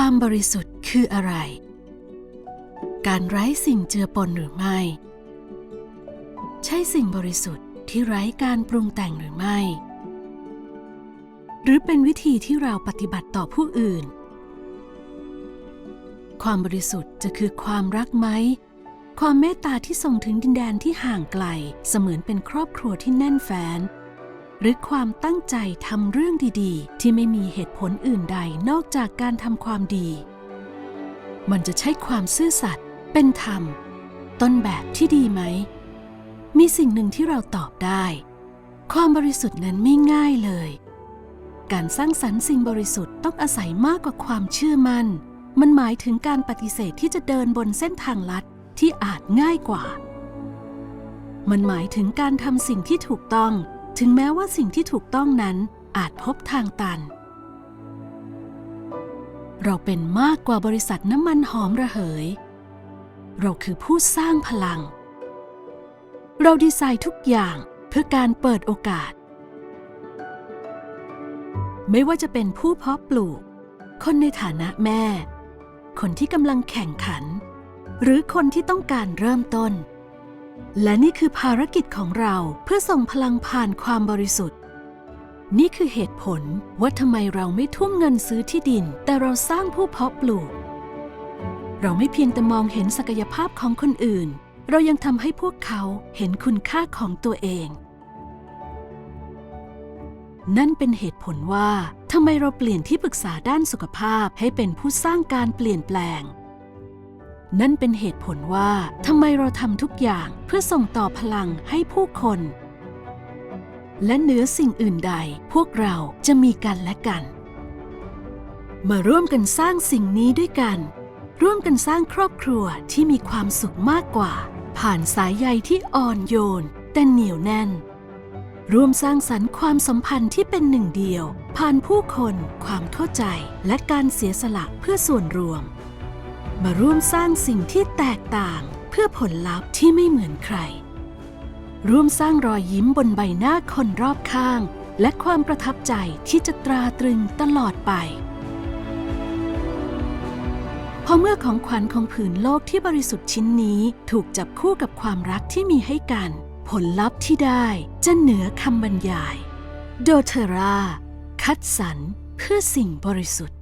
ความบริสุทธิ์คืออะไร การไร้สิ่งเจือปนหรือไม่ ใช่สิ่งบริสุทธิ์ที่ไร้การปรุงแต่งหรือไม่ หรือเป็นวิธีที่เราปฏิบัติต่อผู้อื่น ความบริสุทธิ์จะคือความรักไหม ความเมตตาที่ส่งถึงดินแดนที่ห่างไกล เสมือนเป็นครอบครัวที่แน่นแฟ้น หรือความตั้งใจทำเรื่องดีๆ ที่ไม่มีเหตุผลอื่นใดนอกจากการทำความดี มันจะใช้ความซื่อสัตย์เป็นธรรม ต้นแบบที่ดีไหม มีสิ่งหนึ่งที่เราตอบได้ ความบริสุทธิ์นั้นไม่ง่ายเลย การสร้างสรรค์สิ่งบริสุทธิ์ต้องอาศัยมากกว่าความเชื่อมัน่น มันหมายถึงการปฏิเสธที่จะเดินบนเส้นทางลัดที่อาจง่ายกว่า มันหมายถึงการทำสิ่งที่ถูกต้อง ถึงแม้ว่าสิ่งที่ถูกต้องนั้นอาจพบทางตัน เราเป็นมากกว่าบริษัทน้ำมันหอมระเหย เราคือผู้สร้างพลัง เราดีไซน์ทุกอย่างเพื่อการเปิดโอกาส ไม่ว่าจะเป็นผู้เพาะปลูก คนในฐานะแม่ คนที่กำลังแข่งขัน หรือคนที่ต้องการเริ่มต้น และนี่คือภารกิจของเราเพื่อส่งพลังผ่านความบริสุทธิ์ นี่คือเหตุผลว่าทำไมเราไม่ทุ่มเงินซื้อที่ดิน แต่เราสร้างผู้เพาะปลูก เราไม่เพียงแต่มองเห็นศักยภาพของคนอื่น เรายังทำให้พวกเขาเห็นคุณค่าของตัวเอง นั่นเป็นเหตุผลว่าทำไมเราเปลี่ยนที่ปรึกษาด้านสุขภาพให้เป็นผู้สร้างการเปลี่ยนแปลง นั่นเป็นเหตุผลว่าทำไมเราทำทุกอย่างเพื่อส่งต่อพลังให้ผู้คน และเหนือสิ่งอื่นใด พวกเราจะมีกันและกัน มาร่วมกันสร้างสิ่งนี้ด้วยกัน ร่วมกันสร้างครอบครัวที่มีความสุขมากกว่า ผ่านสายใยที่อ่อนโยน แต่เหนียวแน่น ร่วมสร้างสรรค์ความสัมพันธ์ที่เป็นหนึ่งเดียว ผ่านผู้คน ความเข้าใจ และการเสียสละเพื่อส่วนรวม มาร่วมสร้างสิ่งที่แตกต่างเพื่อผลลัพธ์ที่ไม่เหมือนใคร ร่วมสร้างรอยยิ้มบนใบหน้าคนรอบข้าง และความประทับใจที่จะตราตรึงตลอดไป พอเมื่อของขวัญของผืนโลกที่บริสุทธิ์ชิ้นนี้ถูกจับคู่กับความรักที่มีให้กัน ผลลัพธ์ที่ได้จะเหนือคำบรรยาย โดเทรา คัดสรรเพื่อสิ่งบริสุทธิ์